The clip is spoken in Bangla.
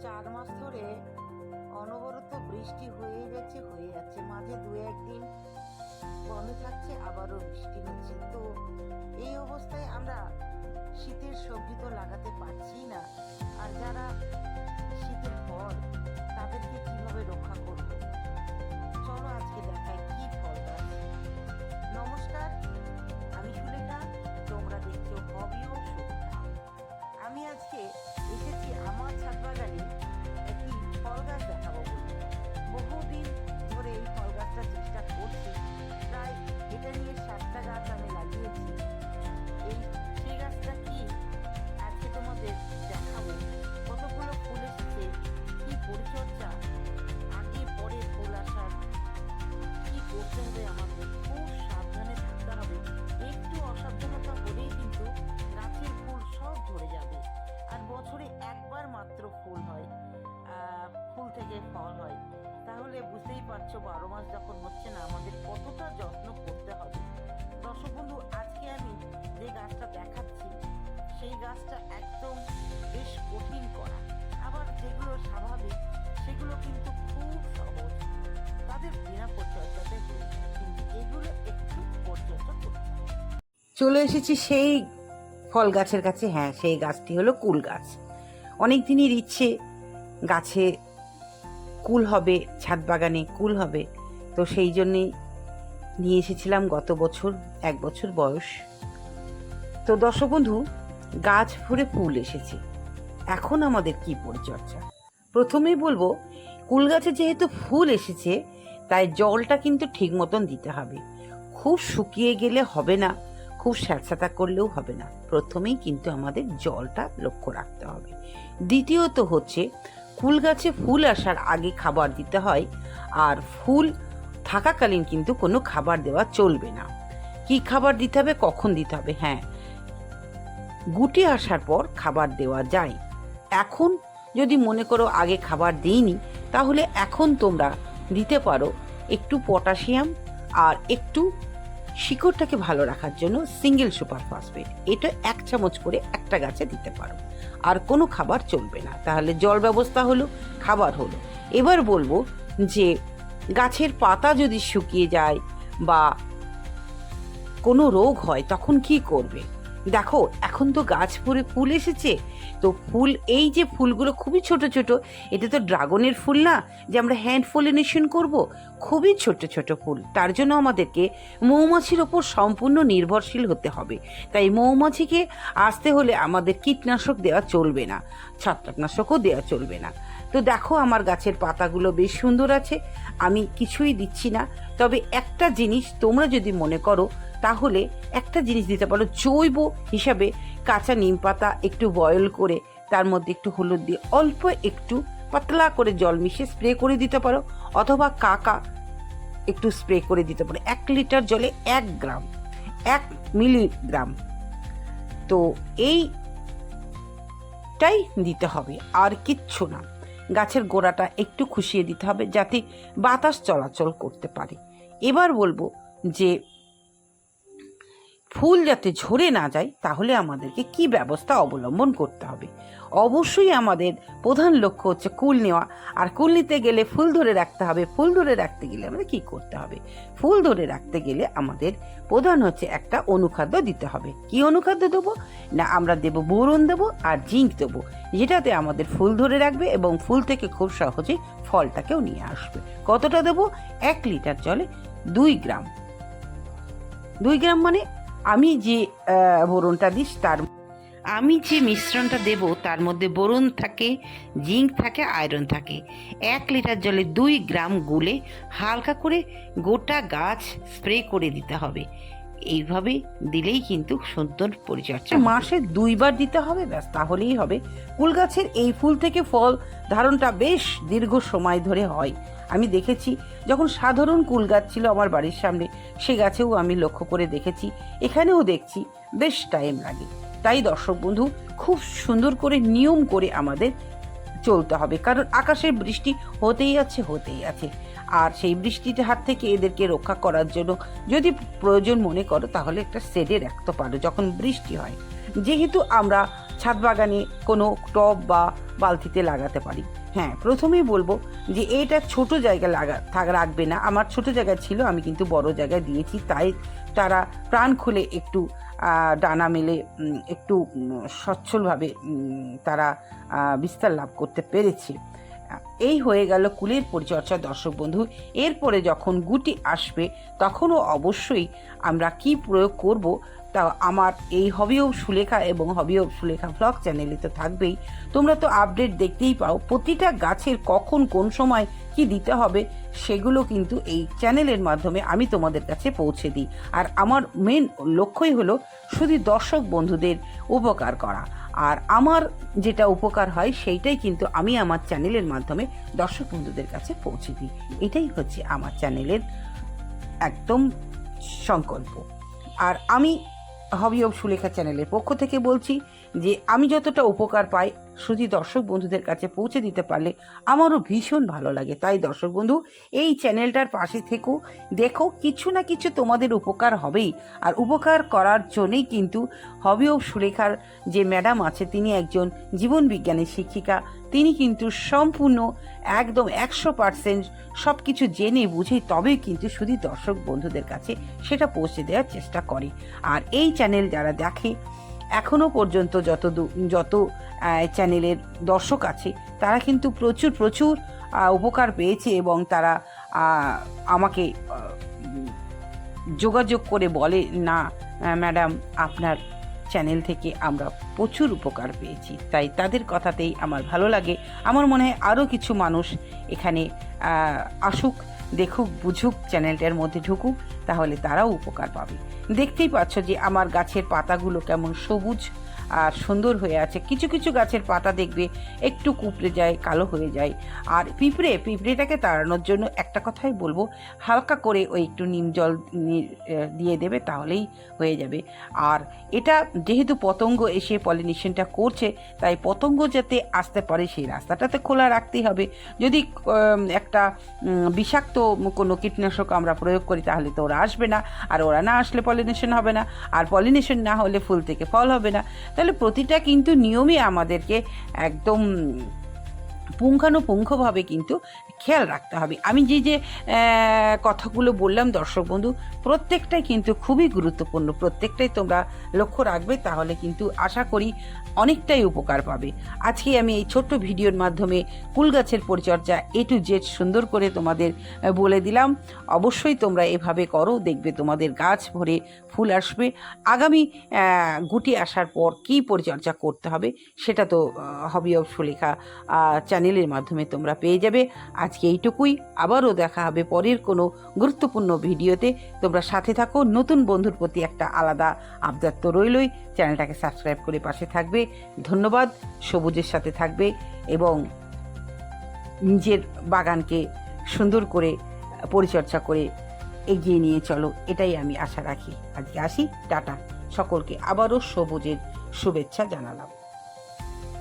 চার মাস ধরে অনবরত বৃষ্টি হয়ে যাচ্ছে হয়ে যাচ্ছে মাঝে দু একদিন বন্ধ থাকছে, আবারও বৃষ্টি হচ্ছে। তো এই অবস্থায় আমরা শীতের সবজি তো লাগাতে পারছি না। আর যারা বুঝতেই পারছ বারো মাস যখন হচ্ছে না, আমাদের কতটা যত্ন করতে হবে। দর্শক বন্ধু, আজকে আমি যে গাছটা দেখাচ্ছি, সেই গাছটা একদম বেশ কঠিন করা। আবার যেগুলো স্বাভাবিক, সেগুলো কিন্তু খুব সহজ। তাদের বিনা পরিচর্যাতে কিন্তু এগুলো একটু পরিচর্যা করতে চলে এসেছি সেই ফল গাছের কাছে। হ্যাঁ সেই গাছটি হলো কুল গাছ। অনেক দিনের ইচ্ছে গাছে কুল হবে, ছাদ বাগানে কুল হবে। তো সেই জন্যেই নিয়ে এসেছিলাম গত বছর, এক বছর বয়স। তো দর্শক বন্ধু গাছ ভরে ফুল এসেছে। এখন আমাদের কি পরিচর্যা? প্রথমেই বলব, কুল গাছে যেহেতু ফুল এসেছে, তাই জলটা কিন্তু ঠিক মতন দিতে হবে। খুব শুকিয়ে গেলে হবে না, খুব স্যাঁতস্যাঁতা করলেও হবে না। প্রথমেই কিন্তু আমাদের জলটা লক্ষ্য রাখতে হবে। দ্বিতীয়ত হচ্ছে ফুল গাছে ফুল আসার আগে খাবার দিতে হয়, আর ফুল থাকাকালীন কিন্তু কোনো খাবার দেওয়া চলবে না। কি খাবার দিতে হবে, কখন দিতে হবে? হ্যাঁ গুটি আসার পর খাবার দেওয়া যায়। এখন যদি মনে করো আগে খাবার দিইনি, তাহলে এখন তোমরা দিতে পারো একটু পটাশিয়াম আর একটু শিকড়টাকে ভালো রাখার জন্য সিঙ্গেল সুপার ফসফেট এটা এক চামচ করে একটা গাছে দিতে পারো। আর কোনো খাবার চলবে না। তাহলে জল ব্যবস্থা হলো, খাবার হলো। এবার বলব যে গাছের পাতা যদি শুকিয়ে যায় বা কোনো রোগ হয়, তখন কি করবে? দেখো, এখন তো গাছ ভরে ফুল এসেছে। তো ফুল, এই যে ফুলগুলো খুবই ছোট ছোট, এটা তো ড্রাগনের ফুল না, যে আমরা হ্যান্ড পলিনেশন করব। খুবই ছোট ছোট ফুল, তার জন্য আমাদেরকে মৌমাছির ওপর সম্পূর্ণ নির্ভরশীল হতে হবে। তাই মৌমাছিকে আসতে হলে আমাদের কীটনাশক দেওয়া চলবে না, ছত্রাকনাশকও দেওয়া চলবে না। তো দেখো আমার গাছের পাতাগুলো বেশ সুন্দর আছে। আমি কিছুই দিচ্ছি না। তবে একটা জিনিস তোমরা যদি মনে করো, তাহলে একটা জিনিস দিতে পারো। জৈব হিসাবে কাঁচা নিম পাতা একটু বয়েল করে, তার মধ্যে একটু হলুদ দিয়ে অল্প একটু পাতলা করে জল মিশিয়ে স্প্রে করে দিতে পারো। অথবা কাকা একটু স্প্রে করে দিতে পারো। এক লিটার জলে এক গ্রাম, এক মিলিগ্রাম। তো এইটাই দিতে হবে, আর কিচ্ছু না। গাছের গোড়াটা একটু খুশিয়ে দিতে হবে যাতে বাতাস চলাচল করতে পারে। এবার বলব যে ফুল যাতে ঝরে না যায়, তাহলে আমাদেরকে কি ব্যবস্থা অবলম্বন করতে হবে? অবশ্যই আমাদের প্রধান লক্ষ্য হচ্ছে কুল নেওয়া। আর কুল নিতে গেলে ফুল ধরে রাখতে হবে। ফুল ধরে রাখতে গেলে আমাদের কি করতে হবে? ফুল ধরে রাখতে গেলে আমাদের প্রধান হচ্ছে একটা অনুখাদ্য দিতে হবে। কি অনুখাদ্য দেবো? না, আমরা দেবো বোরন দেবো আর জিঙ্ক দেবো। যেটাতে আমাদের ফুল ধরে রাখবে এবং ফুল থেকে খুব সহজে ফলটাকেও নিয়ে আসবে। কতটা দেবো? এক লিটার জলে দুই গ্রাম। দুই গ্রাম মানে আমি যে বোরনটা দিস, তার আমি যে মিশ্রণটা দেব, তার মধ্যে বোরন থাকে, জিঙ্ক থাকে, আয়রন থাকে। এক লিটার জলে দুই গ্রাম গুলে হালকা করে গোটা গাছ স্প্রে করে দিতে হবে। এইভাবে দিলেই কিন্তু সুন্দর পরিচর্যা মাসে দুইবার দিতে হবে, ব্যাস তাহলেই হবে। কুল গাছের এই ফুল থেকে ফল ধারণটা বেশ দীর্ঘ সময় ধরে হয়। আমি দেখেছি, যখন সাধারণ কুল গাছ ছিল আমার বাড়ির সামনে, সে গাছেও আমি লক্ষ্য করে দেখেছি, এখানেও দেখছি, বেশ টাইম লাগে। তাই দর্শক বন্ধু, খুব সুন্দর করে নিয়ম করে আমাদের চলতে হবে, কারণ আকাশের বৃষ্টি হতেই আছে হতেই আছে। আর সেই বৃষ্টির হাত থেকে এদেরকে রক্ষা করার জন্য যদি প্রয়োজন মনে করো, তাহলে একটা শেডে রাখতে পারো যখন বৃষ্টি হয়। যেহেতু আমরা ছাদ বাগানে কোনো টব বা বালতিতে লাগাতে পারি। হ্যাঁ প্রথমেই বলব যে এটা ছোট জায়গা লাগা, থাক, রাখবে না। আমার ছোট জায়গা ছিল, আমি কিন্তু বড় জায়গায় দিয়েছি, তাই তারা প্রাণ খুলে একটু ডানা মেলে একটু সচ্ছলভাবে তারা বিস্তার লাভ করতে পেরেছে। এই হয়ে গেল কুলের পরিচর্যা, দর্শক বন্ধু। এরপরে যখন গুটি আসবে, তখনও অবশ্যই আমরা কি প্রয়োগ করব তা আমার এই হবি অফ সুলেখা এবং হবি অফ সুলেখা ব্লগ চ্যানেলে তো থাকবেই। তোমরা তো আপডেট দেখতেই পাও প্রতিটা গাছের কখন কোন সময় কি দিতে হবে, সেগুলো কিন্তু এই চ্যানেলের মাধ্যমে আমি তোমাদের কাছে পৌঁছে দিই। আর আমার মেন লক্ষ্যই হলো শুধু দর্শক বন্ধুদের উপকার করা। আর আমার যেটা উপকার হয় সেইটাই কিন্তু আমি আমার চ্যানেলের মাধ্যমে দর্শক বন্ধুদের কাছে পৌঁছে দিই। এটাই হচ্ছে আমার চ্যানেলের একদম সংকল্প। আর আমি হবি অব সুলেখা চ্যানেলের পক্ষ থেকে বলছি যে আমি যতটা উপকার পাই শুধু দর্শক বন্ধুদের কাছে পৌঁছে দিতে পারলে আমারও ভীষণ ভালো লাগে। তাই দর্শক বন্ধু, এই চ্যানেলটার পাশে থেকেও দেখো কিছু না কিছু তোমাদের উপকার হবেই। আর উপকার করার জন্যই কিন্তু হবি অফ সুলেখার যে ম্যাডাম আছে, তিনি একজন জীবন বিজ্ঞানের শিক্ষিকা। তিনি কিন্তু সম্পূর্ণ একদম একশো পার্সেন্ট সব কিছু জেনে বুঝে তবেই কিন্তু শুধু দর্শক বন্ধুদের কাছে সেটা পৌঁছে দেওয়ার চেষ্টা করে। আর এই চ্যানেল যারা দেখে এখনও পর্যন্ত যত যত চ্যানেলের দর্শক আছে, তারা কিন্তু প্রচুর প্রচুর উপকার পেয়েছে এবং তারা আমাকে যোগাযোগ করে বলে, না ম্যাডাম আপনার চ্যানেল থেকে আমরা প্রচুর উপকার পেয়েছি। তাই তাদের কথাতেই আমার ভালো লাগে। আমার মনে হয় আরও কিছু মানুষ এখানে আসুক। দেখুক, বুঝুক, চ্যানেলটার মধ্যে ঢুকুক, তাহলে তারাও উপকার পাবে। দেখতেই পাচ্ছ যে আমার গাছের পাতাগুলো কেমন সবুজ। আর সুন্দর হয়ে আছে। কিছু কিছু গাছের পাতা দেখবে একটু কুপড়ে যায়, কালো হয়ে যায়। আর পিঁপড়ে, পিঁপড়েটাকে তাড়ানোর জন্য একটা কথাই বলব, হালকা করে ওই একটু নিম জল দিয়ে দেবে তাহলেই হয়ে যাবে। আর এটা যেহেতু পতঙ্গ এসে পলিনেশনটা করছে, তাই পতঙ্গ যাতে আসতে পারে সেই রাস্তাটা তো খোলা রাখতেই হবে। যদি একটা বিষাক্ত কোনো কীটনাশক আমরা প্রয়োগ করি, তাহলে তো ওরা আসবে না। আর ওরা না আসলে পলিনেশন হবে না। আর পলিনেশন না হলে ফুল থেকে ফল হবে না। তাহলে প্রতিটা কিন্তু নিয়মই আমাদেরকে একদম পুঙ্খানুপুঙ্খভাবে কিন্তু খেয়াল রাখতে হবে। আমি যে যে কথাগুলো বললাম দর্শক বন্ধু, প্রত্যেকটাই কিন্তু খুবই গুরুত্বপূর্ণ। প্রত্যেকটাই তোমরা লক্ষ্য রাখবে, তাহলে কিন্তু আশা করি অনেকটাই উপকার পাবে। আজকে আমি এই ছোট্ট ভিডিওর মাধ্যমে কুল গাছের পরিচর্যা এ টু জেড সুন্দর করে তোমাদের বলে দিলাম। অবশ্যই তোমরা এভাবে করো, দেখবে তোমাদের গাছ ভরে ফুল আসবে। আগামী গুটি আসার পর কী পরিচর্যা করতে হবে, সেটা তো হবি অফ সুলেখা চ্যানেলের মাধ্যমে তোমরা পেয়ে যাবে। আজকে এইটুকুই। আবারও দেখা হবে পরের কোনো গুরুত্বপূর্ণ ভিডিওতে। তোমরা সাথে থাকো, নতুন বন্ধুর প্রতি একটা আলাদা আবদার তো রইলই। চ্যানেলটাকে সাবস্ক্রাইব করে পাশে থাকবে। ধন্যবাদ, সবুজের সাথে থাকবে এবং নিজের বাগানকে সুন্দর করে, পরিচর্যা করে এগিয়ে নিয়ে চলো। এটাই আমি আশা রাখি। আজকে আসি, টাটা। সকলকে আবারও সবুজের শুভেচ্ছা জানালাম।